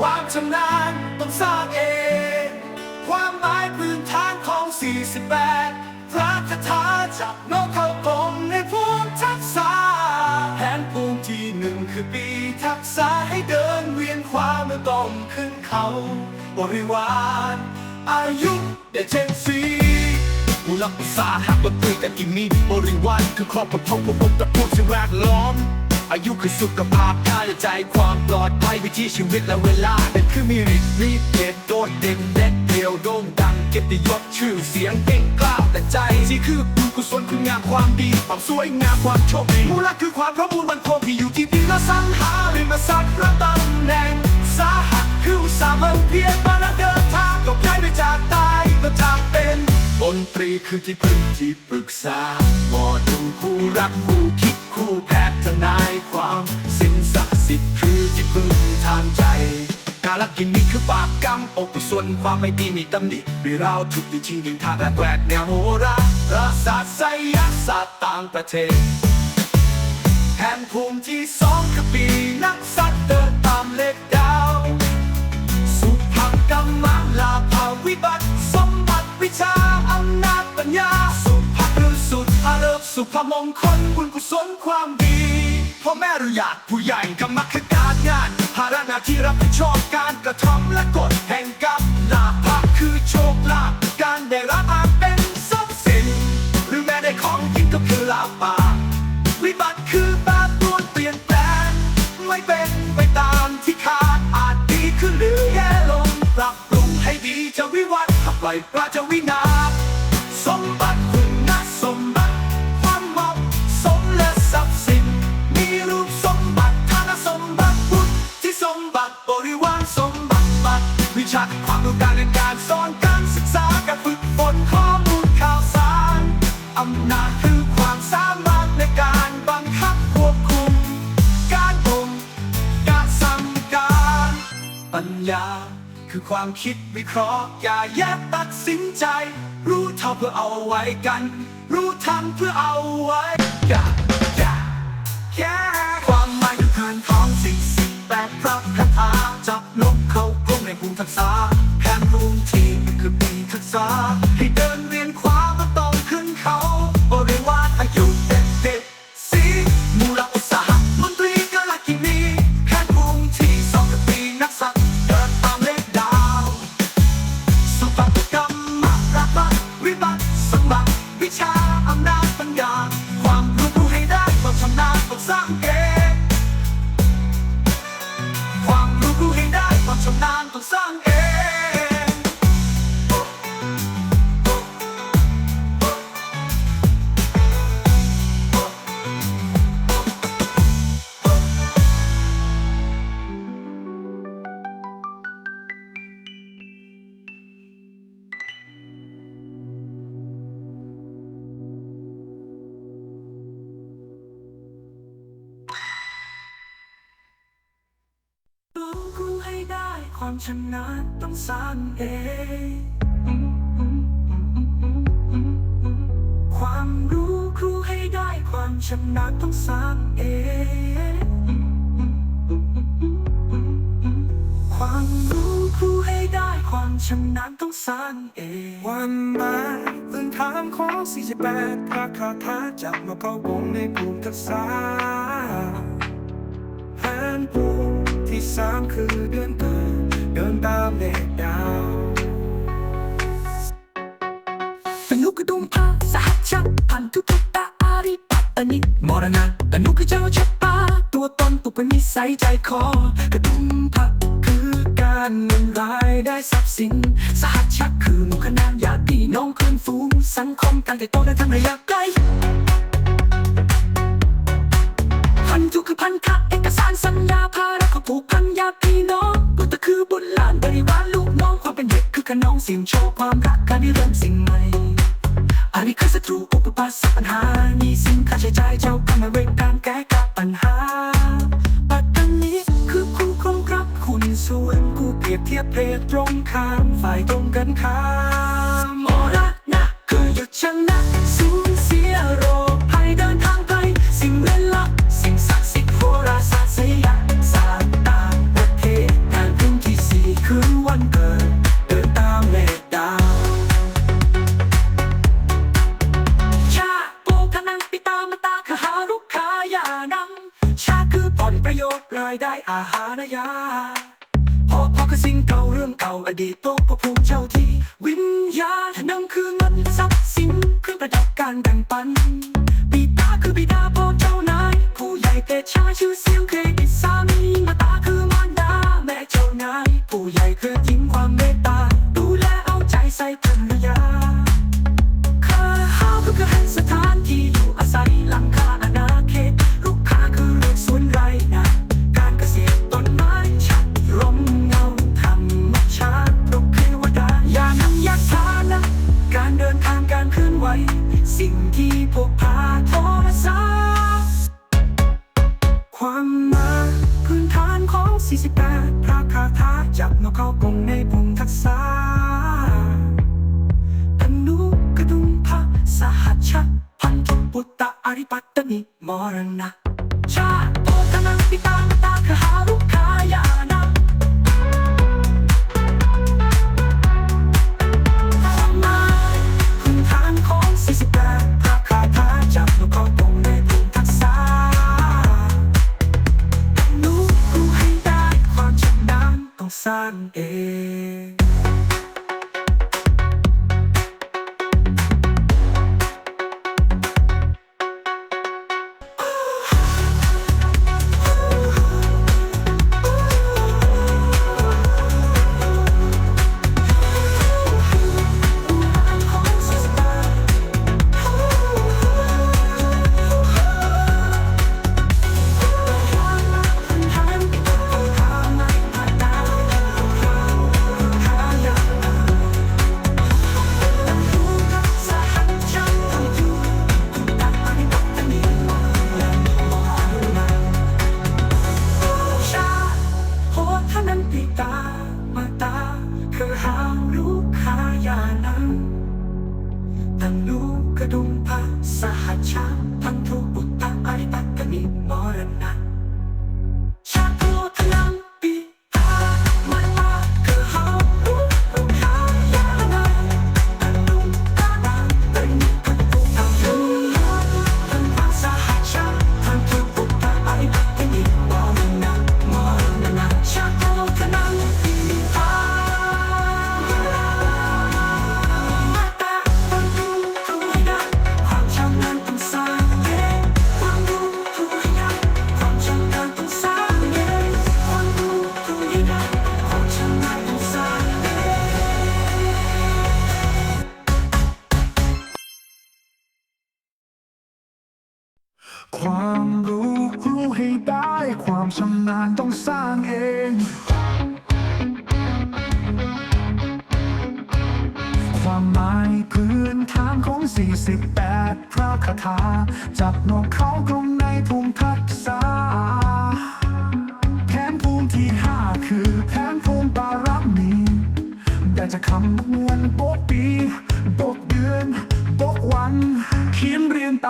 ความชำนาญต้องสร้างเอง ความหมายพื้นฐานของ 48 พระคาถาจากนกเขากลมในภูมิทักษะแผนภูมิที่หนึ่งคือปีทักษะให้เดินเวียนขวาเมื่อต้องขึ้นเขา บริวารอายุเดเจนซีมูลอุตสาหะบตุยแต่กิมมีบริวารคือครอบครัวพงพงตระกูลสิ่งแวดล้อม อายุคือสุขภาพกาและใจความปลอดภัยวิถีชีวิตและเวลา เป็นคือมีฤทธิ์มีเดชโดดเด่นเด็ดเดียวโด่งดังเกียรติยศชื่อเสียงเก่งกล้าแต่ใจที่คือบุญกุศลคุณงามความดีความสวยงามความโชคดีมูลค่าคือความพระมูลมันคงที่อยู่ที่ดินและสังหาริมทรัพย์และตำแหน่งสาหัสคืออุตสาห์มันเพียรมาและเดินทางก็ย้ายไปจากตายมาจากเป็นดนตรีคือที่พึ่งที่ปรึกษาหมอดูคู่รักคู่คิด คู่แพทย์ทนายความสินศักดิ์สิทธิ์คือที่พึ่งทางใจ การละกินนี่คือปากกรรมอกส่วนความไม่ดีมีตำหนิมีเราทุกที่จริงยิงทางและแกวกแนวโหราราศาสตร์ไสยศาสตร์ต่างประเทศแผนภูมิที่สองคือปีนักสัตว์เดินตามเลขดาว สุภกรรมลาภาวิบัติ สุภมงคลบุญกุศลความดีพ่อแม่หรือญาติผู้ใหญ่กรรมคือการงานภาระหน้าที่รับผิดชอบการกระทำและกฎแห่งกรรมลาภคือโชคลาภการได้รับอาจเป็นทรัพย์สิน หรือแม้ได้ของกินก็คือลาภาวิบัติคือแปรปรวนเปลี่ยนแปลงไม่เป็นไปตามที่คาดอาจดีขึ้นหรือแย่ลงปรับปรุงให้ดีจะวิวัฒน์ขับไล่ปราจะวินา ปัญญา คือความคิดวิเคราะห์ อย่าแยกตัดสินใจ รู้เท่าเพื่อเอาไว้กัน รู้ทันเพื่อเอาไว้อย่าอย่าแค่ความหมายคือการของสิ่งสิบแปดพระคาถาจับนกเข้ากรงในภูมิทักษะแผนภูมิทีมคือปีทักษะ ชนาญต้องสร้างเองความรู้ครูให้ได้ความชำนาญต้องสร้างเองความรู้ครูให้ได้ความชำนาญต้องสร้างเองวันมาพื้นฐานของ48พระคาถาจับมาเข้าวงในภูมิทักษะแผนภูมิที่สามคือเดือนเกิด เดินตามเลขดาวเป็นลูกกระดุมพาสหัสชับพันทุกทุกตาอาริปัตตนิมรณะแต่นุกคือเจ้าชับปาตัวตนปุกเป็นนิสัยใจคอกระดุมพะคือการเงินรายได้ทรัพย์สิน สหัสชักคือหมู่คณะญาติพี่น้องเพื่อนฝูงสังคมการเติบโตในทางระยะไกลพันธุคือพันธะเอกสารสัญญาภาระของผูกพันญาติพี่น้อง ขนองเสียงโชว์ความรักการเริ่มสิ่งใหม่อันนี้คือศัตรูอุปปัสสปัญหานี่สิ่งค่าใช้จ่ายเจ้ากรรมเวรการแก้กับปัญหาปัจจุบันนี้คือคู่ครองรับคุณส่วนกูเปรียบเทียบเพศตรงข้ามฝ่ายตรงกันข้ามมรณะคือหยุดชนะ เต ข ความรู้รู้ให้ได้ ความชำนาญต้องสร้างเอง ความหมายพื้นฐานของ 48 พระคาถา จับนกเขากรงในภูมิทักษะแผนภูมิที่ 5 คือแผนภูมิบารมีได้จะคำนวณโบกปี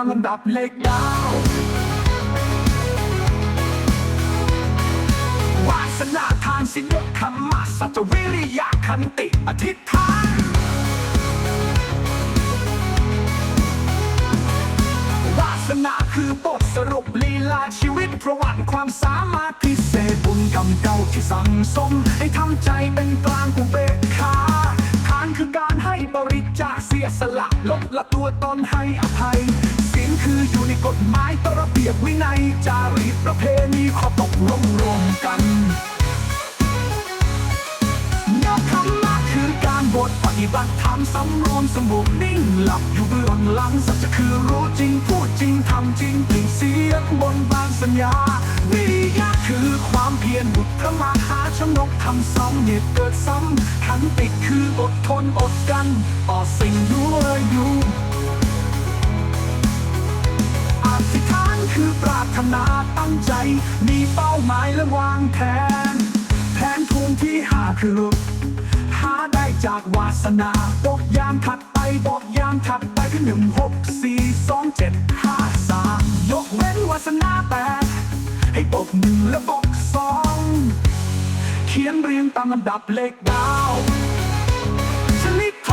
ลำดับเลขดาววาสนาทานสินยศคำมาสัจวิริยะขันติอธิษฐานวาสนาคือบทสรุปลีลาชีวิตประวัติความสามารถพิเศษบุญกรรมเก่าที่สั่งสม ให้ทำใจเป็นกลางกุเบกขาทานคือการให้บริจาคเสียสละลดละตัวตนให้อภัย คืออยู่ในกฎหมายตระเบียบวินัยจารีตประเพณีขอตกลงรวมกันเนื้อธรรมะคือการบทปฏิบัติธรรมสำรวมสงบนิ่งหลับอยู่เบื้องหลังสัจจะคือรู้จริงพูดจริงทำจริงปลิงเสียงบนบานสัญญาวิริยะคือความเพียรบุตรพระมหาชนกทำซ้ำเหตุเกิดซ้ำขันติคืออดทนอดกันต่อสิ่งด้วยอยู่ ธิษฐานคือปรารถนาตั้งใจ มีเป้าหมายและวางแผน แผนภูมิที่หาคือลุกหาได้จากวาสนาบอกยามถัดไปบอกยามถัดไปคือหนึ่งหกสี่สองเจ็ดห้าสามยกเว้นวาสนาแปดให้บอกหนึ่งและบอกสองเขียนเรียงตามลำดับเลขดาวชนิดโท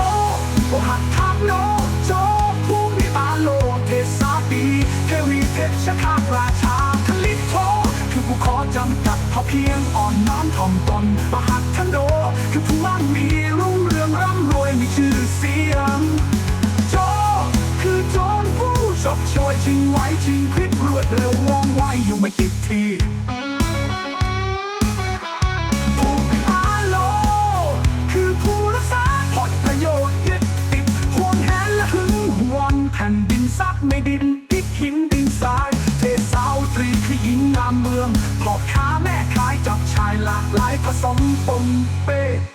โอหักทักโนโจ เปีเทวีเพชะคาราชาทลิตโทคือผู้ขอจำกัดเพียงอ่อนน้อมถ่อมตนมหัทโด คือผู้มั่งมีรุ่งเรืองร่ำรวยมีชื่อเสียง โจ คือโจรผู้ชอบโชยชิงไหวชิงพริบรวดเร็วว่องไวอยู่ไม่ติดที สมเป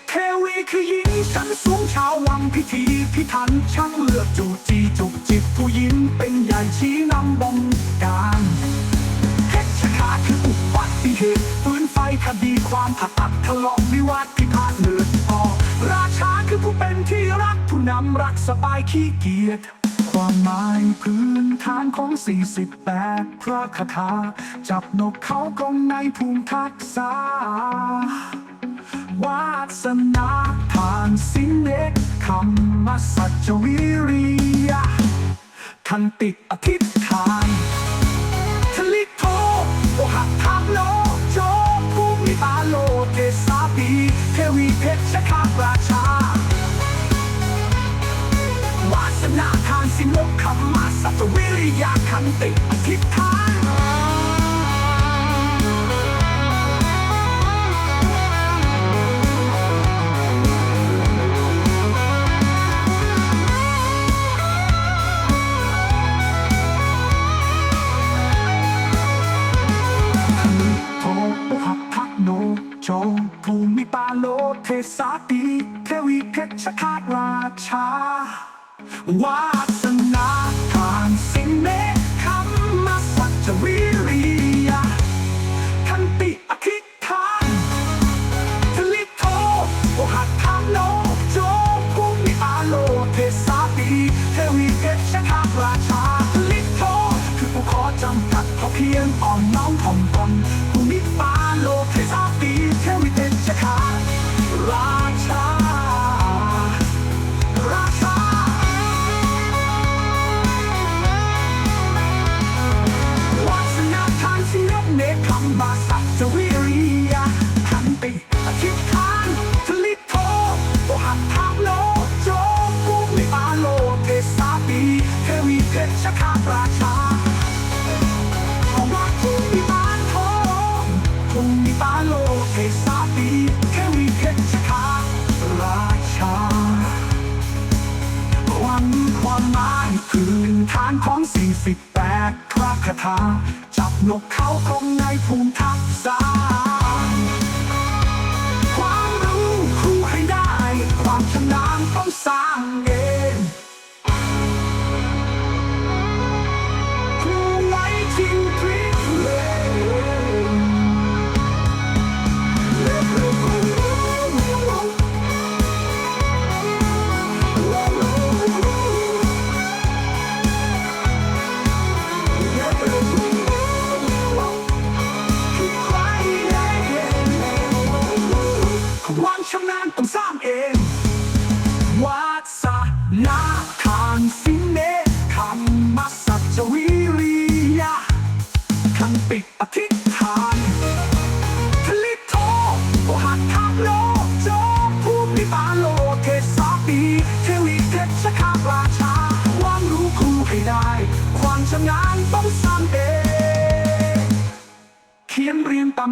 เทวีคือหญิงชั้นสูงชาววังพิธีพิถันช่างเลือกจูจีจุกจิบผู้หญิงเป็นใหญ่ชี้นำบงการเพชรขาคืออุบัติเหตุฟื้นไฟคดีความผัดตัดทะเลาะวิวาทพิพาทเลือดออกราชาคือผู้เป็นที่รักผู้นำรักสบายขี้เกียจความหมายพื้นฐานของ 48 พระคาถา จับนกเขากรงในภูมิทักษา วาสนาทานสินเนกคำมาสัจวิริยะคันติอธิษ วานของ 48พระคาถา จับนกเขาคงในภูมิทักษะควา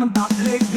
นเรีย